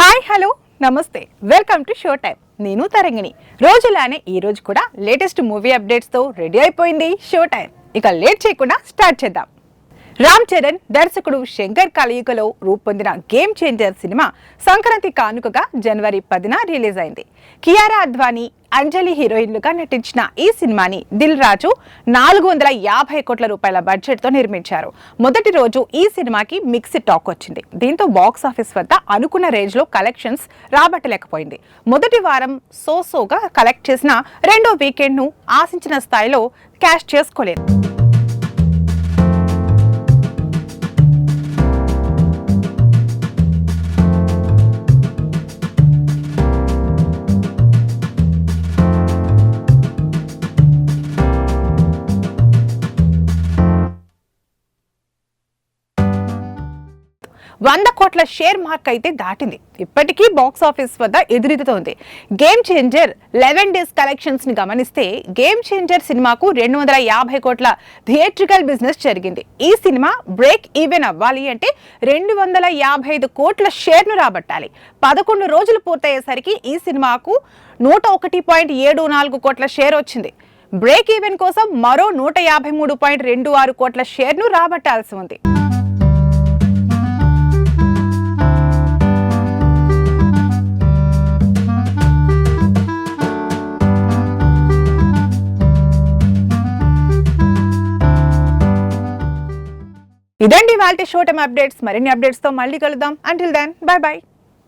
Hi hello నమస్తే. Welcome to show time నేను తరంగిణి. రోజులానే ఈ రోజు కూడా లేటెస్ట్ మూవీ అప్డేట్స్తో రెడీ అయిపోయింది షో టైం ఇక లేట్ చేయకుండా స్టార్ట్ చేద్దాం. రామ్ చరణ్ దర్శకుడు శంకర్ కలయికలో రూపొందిన గేమ్ చేంజర్ సినిమా సంక్రాంతి కానుకగా జనవరి పదిన రిలీజ్ అయింది. కియారా అద్వానీ అంజలి హీరోయిన్లుగా నటించిన ఈ సినిమాని దిల్ రాజు నాలుగు వందల యాభై కోట్ల రూపాయల బడ్జెట్తో నిర్మించారు. మొదటి రోజు ఈ సినిమాకి మిక్స్డ్ టాక్ వచ్చింది. దీంతో బాక్స్ ఆఫీస్ వద్ద అనుకున్న రేంజ్లో కలెక్షన్స్ రాబట్టలేకపోయింది. మొదటి వారం సోసోగా కలెక్ట్ చేసిన రెండో వీకెండ్ను ఆశించిన స్థాయిలో క్యాష్ చేసుకోలేదు. వంద కోట్ల షేర్ మార్క్ అయితే దాటింది. ఇప్పటికీ బాక్స్ ఆఫీస్ వద్ద ఎదురెదుతోంది గేమ్ చేంజర్ లెవెన్ డేస్ కలెక్షన్స్ని గమనిస్తే గేమ్ చేంజర్ సినిమాకు రెండు వందల యాభై కోట్ల థియేట్రికల్ బిజినెస్ జరిగింది. ఈ సినిమా బ్రేక్ ఈవెన్ అవ్వాలి అంటే రెండు వందల యాభై ఐదు కోట్ల షేర్ను రాబట్టాలి. పదకొండు రోజులు పూర్తయ్యేసరికి ఈ సినిమాకు నూట ఒకటి పాయింట్ ఏడు నాలుగు కోట్ల షేర్ వచ్చింది. బ్రేక్ ఈవెన్ కోసం మరో నూట యాభై మూడు పాయింట్ రెండు ఆరు కోట్ల షేర్ను రాబట్టాల్సి ఉంది. ఇదండి వాళ్ళ షో టైమ్ అప్డేట్స్ మరిన్ని అప్డేట్స్తో మళ్ళీ కలుద్దాం. Until then bye bye